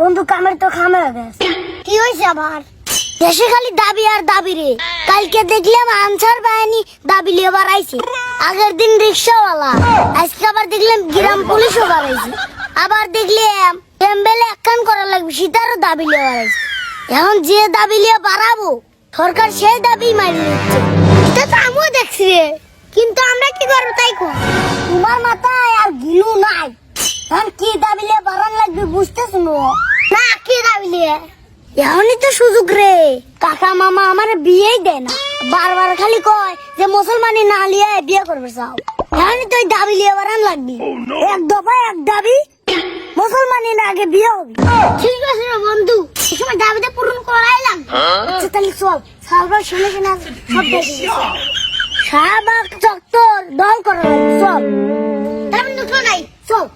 বন্ধু কামের তো খামে গেছে। কি হয়েছে আবার? দেশে খালি দাবি আর দাবি রে। কালকে দেখলাম আনসার বাহিনী দাবি লিয়ে বাড়াইছে আগের দিন রিক্সাওয়ালা, আজকে আবার দেখলাম গ্রাম পুলিশও বাড়াইছে আবার দেখলাম এমবেলে একখান করা লাগবে সেটারও দাবি লিয়ে বাড়াইছে এখন যে দাবি লিয়ে বাড়াবো, সরকার সেই দাবি মারি নিচ্ছে। এটা তো আমিও দেখছি রে। কিন্তু আমরা কি করব তাই কো তোমার মাথায় আর গিলু নাই। এখন কি দাবি বাড়ান লাগবে না? কি দাবি লিয়ে এখনই তো সুযোগ রে। কাকা মামা আমার বিয়েই দেয় না। বারবার খালি কয় যে মুসলমানি না লিয়ে বিয়ে করবে চাও। এখনই তো দাবি লিয়ে বাড়ান লাগবি। এক দফা এক দাবি মুসলমানি না আগে বিয়ে হবে। ঠিক আছে রে বন্ধু সময় দাবিটা পূরণ করাই লাগবে আচ্ছা তাহলে চল। সালবার শুনে শুনে সব দেখে। শাহবাগ চত্বর দল করা চল। তার দুটো নাই চল।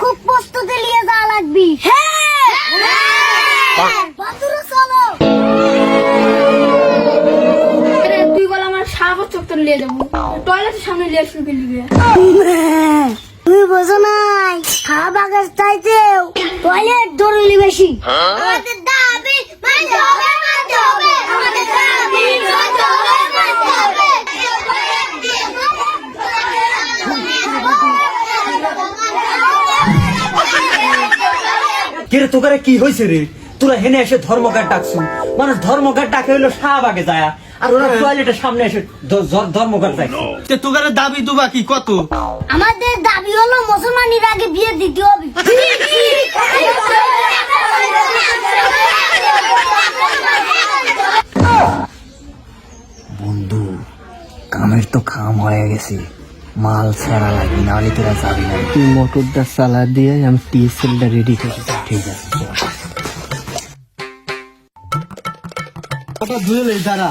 খুব প্রস্তুতি নিয়ে যাওয়া লাগবি। হ্যাঁ! চলো। তুই বল আমার সাগর চত্বর নিয়ে যাব। টয়লেটের সামনে নিয়ে শুনবি লিবে তুই বোঝো নাই শাহবাগের চাইতেও টয়লেট জরুরি বেশি। আমাদের দাবি মানতে হবে মানতে হবে আমাদের দাবি মানতে হবে মানতে হবে কে রে তোকারে কি হয়েছে রে? তোরা হেনে এসে ধর্মঘাট ডাকছু। মানুষ ধর্মঘাট ডাকে হইল শাহবাগে যায়। আর ওরা টয়লেটের সামনে এসে ধর্মঘাট যায় তে তোকার দাবি দুবা কি কত? আমাদের দাবি হলো মুসলমানের আগে বিয়ে দিতে হবে। বন্ধু কামের তো খাম হয়ে গেছে। মাল ছাড়া লাগবে না হলে তোরা যাবি না। তুই মোটরটা চালা দিয়ে আমি টিএসএলটা রেডি করি ঠিক আছে। চল। ধুয়ে দাঁড়া।